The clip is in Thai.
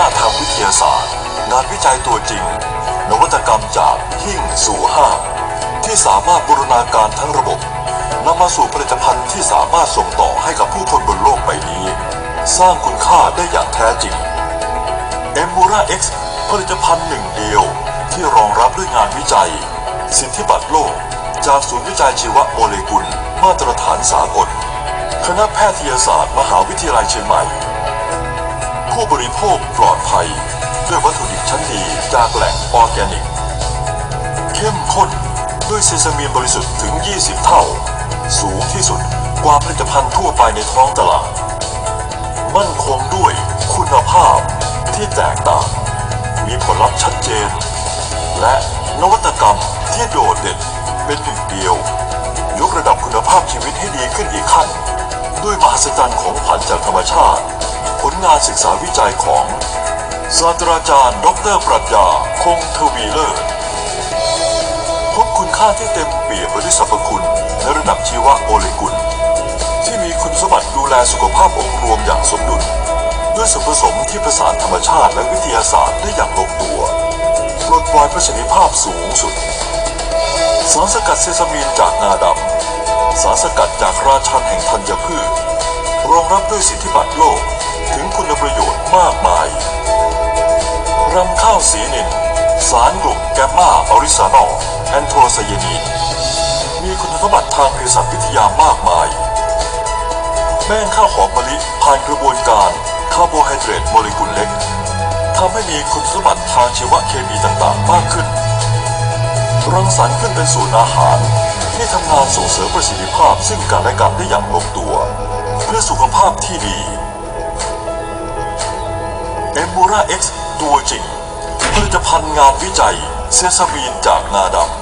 น้าทางวิทยาศาสตร์ งานวิจัยตัวจริง นวัตกรรมจากหิ่งสู่ห้างที่สามารถบูรณาการทั้งระบบนำมาสู่ผลิตภัณฑ์ที่สามารถส่งต่อให้กับผู้คนบนโลกใบนี้ สร้างคุณค่าได้อย่างแท้จริง e m u r a X ผลิตภัณฑ์หนึ่งเดียวที่รองรับด้วยงานวิจัย สิทธิบัตรโลก จากศูนย์วิจัยชีวโมเลกุล มาตรฐานสากล คณะแพทยศาสตร์ มหาวิทยาลัยเชียงใหม่ บริโภคปลอดภัย ด้วยวัตถุดิบชั้นดีจากแหล่งออร์แกนิก เข้มข้นด้วยเซซามีนบริสุทธิ์ถึง 20 เท่า สูงที่สุดกว่าผลิตภัณฑ์ทั่วไปในท้องตลาด มั่นคงด้วยคุณภาพที่แตกต่าง มีผลลัพธ์ชัดเจน และนวัตกรรมที่โดดเด่นเป็นหนึ่งเดียวยกระดับคุณภาพชีวิตให้ดีขึ้นอีกขั้น ด้วยมหัศจรรย์ของขวัญจากธรรมชาติานศึกษาวิจัยของศาสตราจารย์ ดรปรัชญาคงทวีเลิศพบคุณค่าที่เต็มเปี่ยมไปด้วยสรรพคุณในระดับชีวโมเลกุล ที่มีคุณสมบัติดูแลสุขภาพองค์รวมอย่างสมดุล ด้วยส่วนผสมที่ประสานธรรมชาติและวิทยาศาสตร์ได้อย่างลงตัวปลดปล่อยประสิทธิภาพสูงสุด สารสกัดเซซามีนจากงาดำสารสกัดจากราชันแห่งธัญพืช รองรับด้วยสิทธิบัตรโลก ถึงคุณประโยชน์มากมายรำข้าวสีนิน สารกลุ่มแกมมาออริซานอลแอนโทไซยานีนมีคุณสมบัติทางเภสัชวิทยามากมาย แป้งข้าวหอมมะลิผ่านกระบวนการคาร์โบไฮเดรตโมเลกุลเล็กทำให้มีคุณสมบัติทางชีวเคมีต่างๆ มากขึ้น รังสรรค์ขึ้นเป็นสูตรอาหารที่ทำงานส่งเสริมประสิทธิภาพซึ่งกันและกันได้อย่างลงตัว เพื่อสุขภาพที่ดี อมูราเอ็กซ์ตัวจริงผลิตภัณฑ์งานวิจัย เซซามีนจากงาดำ